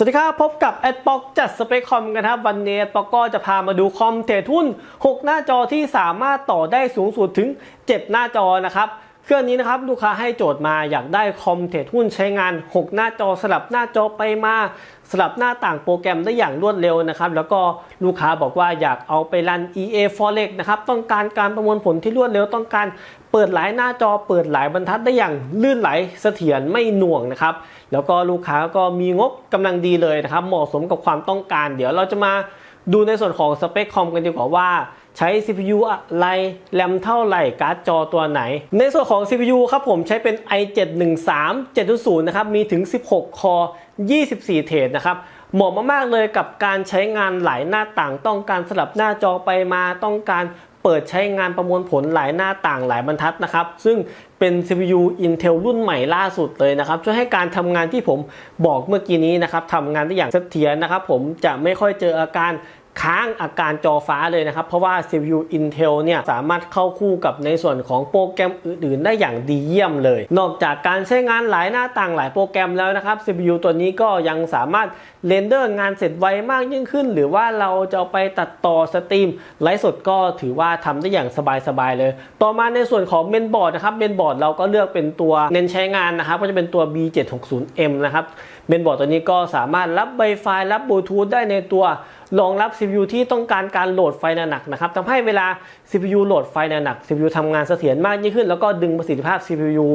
สวัสดีครับ พบกับแอดป็อกจัดสเปคคอมกันครับ วันนี้แอดป็อกก็จะพามาดูคอมเทรดหุ้น 6 หน้าจอที่สามารถต่อได้สูงสุดถึง 7 หน้าจอนะครับ เครื่องนี้นะครับลูกค้าให้โจทย์มาอยากได้คอมเทรดหุ้นใช้งาน 6 หน้าจอสลับหน้าจอไปมาสลับหน้าต่างโปรแกรมได้อย่างรวดเร็วนะครับแล้วก็ลูกค้าบอกว่าอยากเอาไปรัน EA Forex นะครับต้องการการประมวลผลที่รวดเร็วต้องการเปิดหลายหน้าจอเปิดหลายบรรทัดได้อย่างลื่นไหลเสถียรไม่หน่วงนะครับแล้วก็ลูกค้าก็มีงบกำลังดีเลยนะครับเหมาะสมกับความต้องการ เดี๋ยวเราจะมาดูในส่วนของสเปคคอมกันดีกว่าว่า ใช้ CPU อะไรแรมเท่าไหร่การ์ดจอตัวไหน ในส่วนของ CPU ครับผมใช้เป็น i7 13 7.0นะครับมีถึง 16 คอ 24 เทรดนะครับเหมาะมากๆเลยกับการใช้งานหลายหน้าต่าง ต้องการสลับหน้าจอไปมาต้องการเปิดใช้งานประมวลผลหลายหน้าต่างหลายบรรทัดนะครับ ซึ่งเป็น CPU Intel รุ่นใหม่ล่าสุดเลยนะครับ ช่วยให้การทำงานที่ผมบอกเมื่อกี้นี้นะครับทำงานได้อย่างเสถียรนะครับ ผมจะไม่ค่อยเจออาการ ค้างอาการจอฟ้าเลยนะครับ เพราะว่า CPU Intel เนี่ยสามารถเข้าคู่กับในส่วนของโปรแกรมอื่นๆ ได้อย่างดีเยี่ยมเลย นอกจากการใช้งานหลายหน้าต่างหลายโปรแกรมแล้วนะครับ CPU ตัวนี้ก็ยังสามารถเรนเดอร์งานเสร็จไวมากยิ่งขึ้น หรือว่าเราจะไปตัดต่อสตรีมไลฟ์สดก็ถือว่าทำได้อย่างสบายๆเลย ต่อมาในส่วนของเมนบอร์ดนะครับเมนบอร์ดเราก็เลือกเป็นตัวเน้นใช้งานนะครับก็จะเป็นตัว B760M นะครับเมนบอร์ดตัวนี้ก็สามารถรับ Wi-Fi รับบลูทูธได้ในตัว รองรับ CPU ที่ต้องการการโหลดไฟหนักนะครับทำให้เวลา CPU โหลดไฟหนัก CPU ทำงานเสถียรมากยิ่งขึ้น แล้วก็ดึงประสิทธิภาพ CPU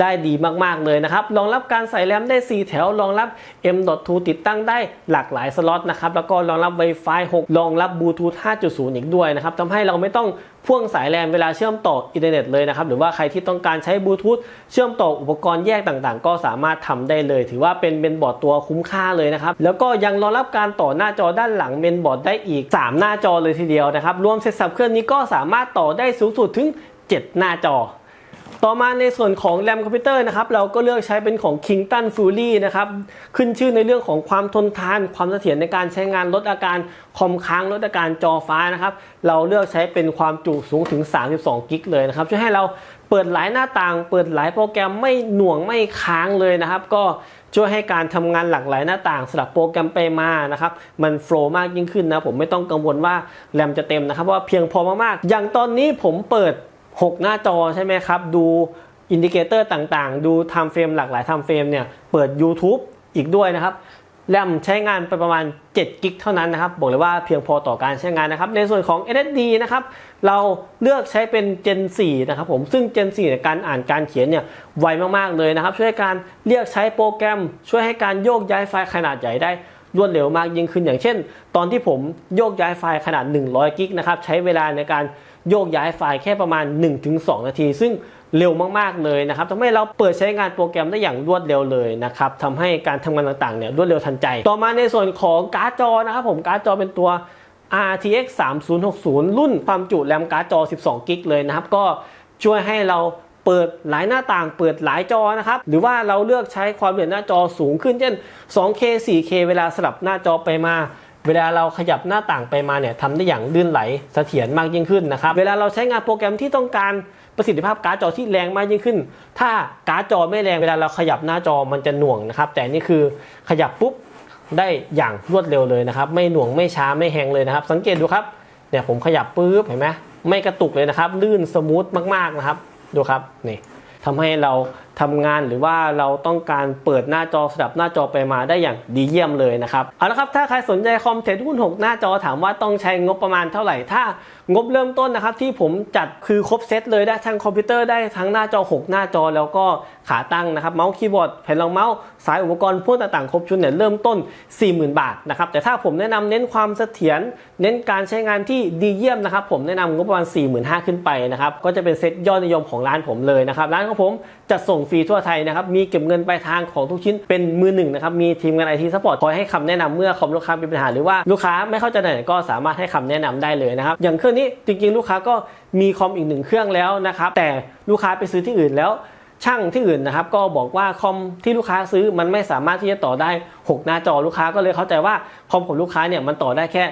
ได้ดีมากๆเลยนะครับรองรับการใส่แรมได้ 4 แถวรองรับ M.2 ติดตั้งได้หลากหลายสล็อตนะครับแล้วก็รองรับ Wi-Fi 6 รองรับบลูทูธ5.0 อีกด้วยนะครับทำให้เราไม่ต้องพ่วงสายแลนเวลาเชื่อมต่ออินเทอร์เน็ตเลยนะครับ หรือว่าใครที่ต้องการใช้บลูทูธเชื่อมต่ออุปกรณ์แยกต่างๆ ก็สามารถทำได้เลย ถือว่าเป็นเมนบอร์ดตัวคุ้มค่าเลยนะครับ แล้วก็ยังรองรับการต่อหน้าจอด้านหลังเมนบอร์ดได้อีก 3 หน้าจอเลยทีเดียวนะครับ รวมเสร็จสับเครื่องนี้ก็สามารถต่อได้สูงสุดถึง 7 หน้าจอ ต่อมาในส่วนของแรมคอมพิวเตอร์นะครับเราก็เลือกใช้เป็นของ Kingston Fury นะครับขึ้นชื่อในเรื่องของความทนทาน ความเสถียรในการใช้งานลดอาการคอมค้างลดอาการจอฟ้านะครับเราเลือกใช้เป็นความจุสูงถึง 32 กิกเลยนะครับช่วยให้เราเปิดหลายหน้าต่าง เปิดหลายโปรแกรมไม่หน่วงไม่ค้างเลยนะครับ ก็ช่วยให้การทำงานหลากหลายหน้าต่างสลับโปรแกรมไปมานะครับมันโฟล์มากยิ่งขึ้นนะผมไม่ต้องกังวลว่าแรมจะเต็มนะครับว่าเพียงพอมากๆ อย่างตอนนี้ผมเปิด 6 หน้าจอใช่ไหมครับ ดูอินดิเคเตอร์ต่างๆ ดูไทม์เฟรมหลากหลายไทม์เฟรมเนี่ยเปิด YouTube อีกด้วยนะครับแรมใช้งานไปประมาณ7กิกเท่านั้นนะครับบอกเลยว่าเพียงพอต่อการใช้งานนะครับ ในส่วนของ SSD นะครับเราเลือกใช้เป็น Gen 4 นะครับผมซึ่ง Gen 4ในการอ่านการเขียนเนี่ยไวมากๆเลยนะครับ ช่วยการเรียกใช้โปรแกรม ช่วยให้การโยกย้ายไฟล์ขนาดใหญ่ได้รวดเร็วมากยิ่งขึ้นอย่างเช่น ตอนที่ผมโยกย้ายไฟล์ขนาด 100กิกนะครับใช้เวลาในการ โยกย้ายไฟล์แค่ประมาณ 1-2 นาที ซึ่งเร็วมากๆเลยนะครับทำให้เราเปิดใช้งานโปรแกรมได้อย่างรวดเร็วเลยนะครับทำให้การทำงานต่างๆเนี่ยรวดเร็วทันใจ ต่อมาในส่วนของการ์ดจอนะครับผมการ์ดจอเป็นตัว RTX 3060 รุ่นความจุแรมการ์ดจอ 12 กิกเลยนะครับ ก็ช่วยให้เราเปิดหลายหน้าต่างเปิดหลายจอนะครับ หรือว่าเราเลือกใช้ความละเอียดหน้าจอสูงขึ้นเช่น 2K 4K เวลาสลับหน้าจอไปมา เวลาเราขยับหน้าต่างไปมาเนี่ยทำได้อย่างลื่นไหลเสถียรมากยิ่งขึ้นนะครับ เวลาเราใช้งานโปรแกรมที่ต้องการประสิทธิภาพการ์ดจอที่แรงมากยิ่งขึ้น ถ้าการ์ดจอไม่แรงเวลาเราขยับหน้าจอมันจะหน่วงนะครับ แต่นี่คือขยับปุ๊บได้อย่างรวดเร็วเลยนะครับ ไม่หน่วงไม่ช้าไม่แหงเลยนะครับ สังเกตดูครับเนี่ยผมขยับปุ๊บเห็นไหมไม่กระตุกเลยนะครับ ลื่นสมูทมากๆนะครับ ดูครับนี่ทำให้เรา ทำงานหรือว่าเราต้องการเปิดหน้าจอสลับหน้าจอไปมาได้อย่างดีเยี่ยมเลยนะครับ เอาละครับ ถ้าใครสนใจคอมเทรดหุ้น 6 หน้าจอถามว่าต้องใช้งบประมาณเท่าไหร่ถ้า งบเริ่มต้นนะครับที่ผมจัดคือครบเซตเลยได้ทั้งคอมพิวเตอร์ได้ทั้งหน้าจอ 6 หน้าจอแล้วก็ขาตั้งนะครับเมาส์คีย์บอร์ดแผ่นรองเมาส์สายอุปกรณ์พวกต่างๆ ครบชุดเนี่ยเริ่มต้น 40,000 บาทนะครับแต่ถ้าผมแนะนำเน้นความเสถียรเน้นการใช้งานที่ดีเยี่ยมนะครับผมแนะนำงบประมาณ 45,000 ขึ้นไปนะครับก็จะเป็นเซตยอดนิยมของร้านผมเลยนะครับร้านของผมจัดส่งฟรีทั่วไทยนะครับมีเก็บเงินปลายทางของทุกชิ้นเป็นมือหนึ่งนะครับมีทีมงานไอทีซัพพอร์ตคอยให้คำแนะนำเมื่อคอมลูกค้ามีปัญหาหรือว่าลูกค้าไม่เข้าใจไหนก็สามารถให้คำแนะนำได้เลยนะครับอย่างเครื่องนี้จริงๆ ลูกค้าก็มีคอมอีกหนึ่งเครื่องแล้วนะครับแต่ลูกค้าไปซื้อที่อื่นแล้วช่างที่อื่นนะครับก็บอกว่าคอมที่ลูกค้าซื้อมันไม่สามารถที่จะต่อได้ 6 หน้าจอลูกค้าก็เลยเข้าใจว่าคอมของลูกค้าเนี่ยมันต่อได้แค่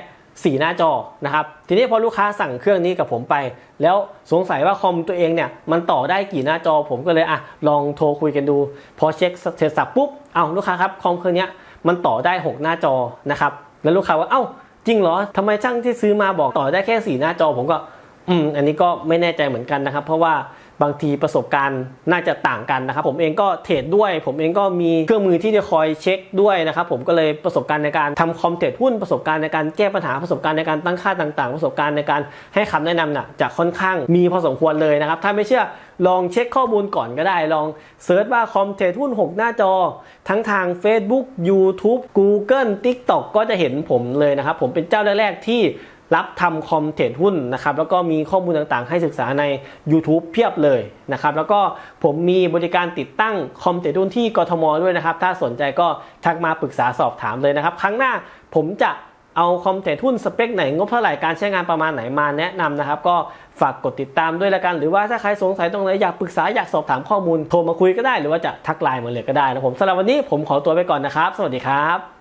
4 หน้าจอนะครับทีนี้พอลูกค้าสั่งเครื่องนี้กับผมไป แล้วสงสัยว่าคอมตัวเองเนี่ยมันต่อได้กี่หน้าจอ ผมก็เลยอะลองโทรคุยกันดู พอเช็คเสร็จสับปุ๊บเอาลูกค้าครับคอมเครื่องนี้มันต่อได้ 6 หน้าจอนะครับแล้วลูกค้าว่าเอ้า จริงเหรอทำไมช่างที่ซื้อมาบอกต่อได้แค่สีหน้าจอผมก็ อืม อันนี้ก็ไม่แน่ใจเหมือนกันนะครับ เพราะว่า บางทีประสบการณ์น่าจะต่างกันนะครับ ผมเองก็เทรดด้วย ผมเองก็มีเครื่องมือที่จะคอยเช็คด้วยนะครับ ผมก็เลยประสบการณ์ในการทำคอมเทรดหุ้นประสบการณ์ในการแก้ปัญหาประสบการณ์ในการตั้งค่าต่างๆ ประสบการณ์ในการให้คำแนะนำน่ะจะค่อนข้างมีพอสมควรเลยนะครับ ถ้าไม่เชื่อลองเช็คข้อมูลก่อนก็ได้ ลองเซิร์ชว่าคอมเทรดหุ้น 6 หน้าจอ ทั้งทาง Facebook YouTube Google TikTok ก็จะเห็นผมเลยนะครับ ผมเป็นเจ้าแรกๆที่ รับทำคอมเทรดหุ้นนะครับแล้วก็มีข้อมูลต่างๆ ให้ศึกษาใน YouTube เพียบเลยนะครับแล้วก็ผมมีบริการติดตั้งคอมเทรดหุ้นที่กทมด้วยนะครับ ถ้าสนใจก็ทักมาปรึกษาสอบถามเลยนะครับ ครั้งหน้าผมจะเอาคอมเทรดหุ้นสเปคไหนงบเท่าไหร่การใช้งานประมาณไหนมาแนะนำนะครับ ก็ฝากกดติดตามด้วยละกัน หรือว่าถ้าใครสงสัยตรงไหนอยากปรึกษาอยากสอบถามข้อมูลโทรมาคุยก็ได้ หรือว่าจะทักไลน์มาเลยก็ได้นะผมสำหรับวันนี้ผมขอตัวไปก่อนนะครับ สวัสดีครับ